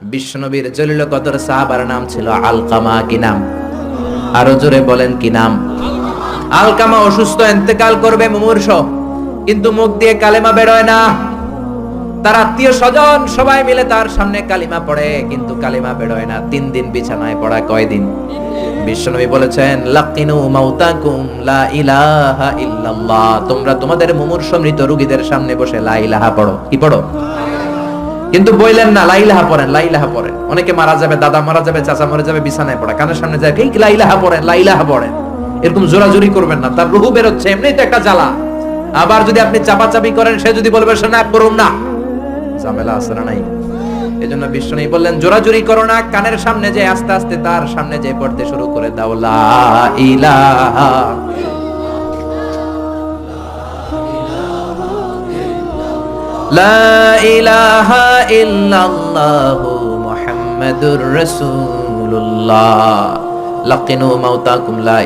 বিশ্বনবীর জলিল কদর সাহাবার নাম ছিল আলকামা কি নাম? আরও জোরে বলেন কি নাম? আলকামা অসুস্থ, এন্তেকাল করবে মুমূর্ষ, কিন্তু মুখ দিয়ে কালেমা বেরোয় না। তার আত্মীয় স্বজন সবাই মিলে তার সামনে কালিমা পড়ে, কিন্তু কালিমা বেরোয় না। তিন দিন বিছানায় পড়া কয়দিন বিশ্বনবী বলেছেন, লাকিনু মাউতাকুম লা ইলাহা ইল্লাল্লাহ। তোমরা তোমাদের মুমূর্ষ মৃত রোগীদের সামনে বসে লা ইলাহা পড়ো। কি পড়ো? কিন্তু বললেন না, লাইলাহা পড়েন লাইলাহা পড়েন। অনেকে মারা যাবে, দাদা মারা যাবে, চাচা মারা যাবে, বিছানায় পড়া, কানের সামনে যায় এই লাইলাহা পড়েন লাইলাহা পড়েন। এরকম জোরাজুরি করবেন না, তার রুহু বেরোচ্ছে এমনিই তো একটা জ্বালা। আবার যদি আপনি চাপাচাপি করেন, সে যদি বলবে সে না করুন না। ঝামেলা আছে না নাই? এজন্য বিশ্ব নেই বললেন, জোরাজুরি করো না, কানের সামনে যে, আস্তে আস্তে তার সামনে যে, পড়তে শুরু করে দাও, লা ইলাহা লা ইলাহা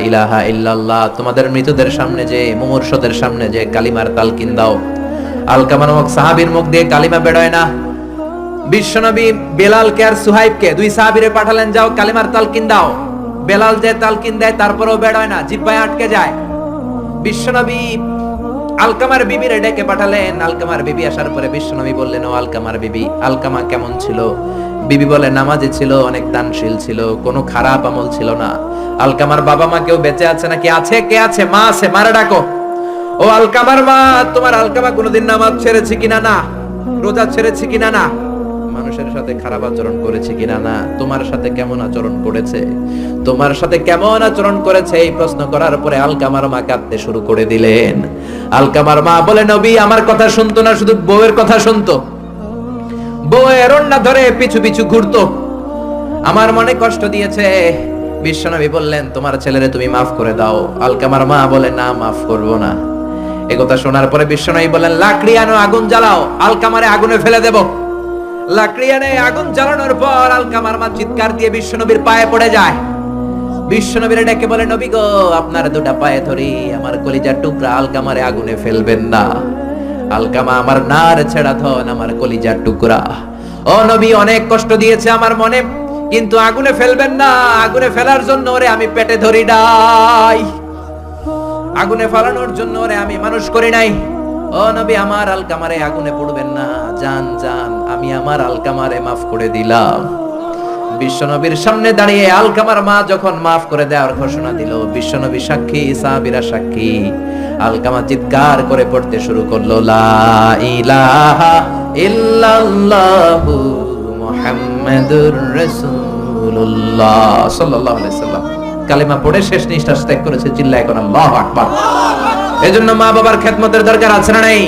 ইলাহা ইল্লাল্লাহ। তোমাদের মৃতদের সামনে যে, মুমূর্ষদের সামনে যে কালিমার তালকিন দাও। আলকামা নামক সাহাবীর মুখ দিয়ে কালিমা বেরোয় না। বিশ্বনবী বেলালকে আর সুহাইবকে দুই সাহাবিরে পাঠালেন, যাও কালিমার তালকিন দাও। বেলাল যে তালকিন দেয়, তারপরেও বেরোয় না, জিব্বায় আটকে যায়। বিশ্বনবী আলকামার বিবিরে ডেকে পাঠালেন। আলকামার বিবি আসার পরে বিশ্বনবী বললেন, ও আলকামার বিবি, আলকামা কেমন ছিল? বিবি বলে, নামাজে ছিল, অনেক দানশীল ছিল, কোনো খারাপ আমল ছিল না। আলকামার বাবা মা কেউ বেঁচে আছে নাকি? আছে, কে আছে? মা আছে, মারে ডাকো। ও আলকামার মা, তোমার আলকামা কোনোদিন নামাজ ছেড়েছে কিনা না? রোজা ছেড়েছে কিনা না? মানুষের সাথে খারাপ আচরণ করেছে কিনা না? তোমার সাথে কেমন আচরণ করেছে? তোমার সাথে কেমন আচরণ করেছে? এই প্রশ্ন করার পরে আলকামার মা কাঁদতে শুরু করে দিলেন। আলকামার মা বলে, নবী, আমার কথা শুনতো না, শুধু বউয়ের কথা শুনতো। বউয়ের অন্যা ধরে পিছু পিছু ঘুরতো। আমার মনে কষ্ট দিয়েছে। বিশ্বনবী বললেন, তোমার ছেলেরে তুমি মাফ করে দাও। আলকামার মা বলে, না, মাফ করব না। একথা শোনার পরে বিশ্বনবী বললেন, লাকড়ি আনো, আগুন জ্বালাও। আলকামারে আগুনে ফেলে দেবো। লাকড়ি এনে আগুন জ্বালানোর পর আলকামার মা চিৎকার দিয়ে বিশ্বনবীর পায়ে পড়ে যায়। বিশ্বনবীর ডেকে বলে, নবী গো, আপনার দুটা পায়ে ধরি, আমার কলিজার টুকরা আলকামারে আগুনে ফেলবেন না। আলকামা, আমার নার ছেড়া ধন আমার কলিজার টুকরা। ও নবী, অনেক কষ্ট দিয়েছে আমার মনে, কিন্তু আগুনে ফেলবেন না। আগুনে ফেলার জন্য ওরে আমি পেটে ধরি নাই। আগুনে ফেলানোর জন্য ওরে আমি মানুষ করি নাই। ও নবী, আমার আলকামারে আগুনে পড়বেন না। জান জান আমি আমার আলকামারে মাফ করে দিলাম। বিশ্বনবীর সামনে দাঁড়িয়ে আলকামার মা যখন মাফ করে দেওয়ার ঘোষণা দিল, বিশ্বনবী সাক্ষী, সাহাবীরা সাক্ষী। আলকামা চিৎকার করে পড়তে শুরু করল, লা ইলাহা ইল্লাল্লাহু মুহাম্মাদুর রাসূলুল্লাহ সাল্লাল্লাহু আলাইহি সাল্লাম। কালেমা পড়ে শেষ নিঃশ্বাস ত্যাগ করেছে, চিল্লায় কোন আল্লাহু আকবার। এজন্য মা বাবার খেদমতের দরকার আছে না নাই?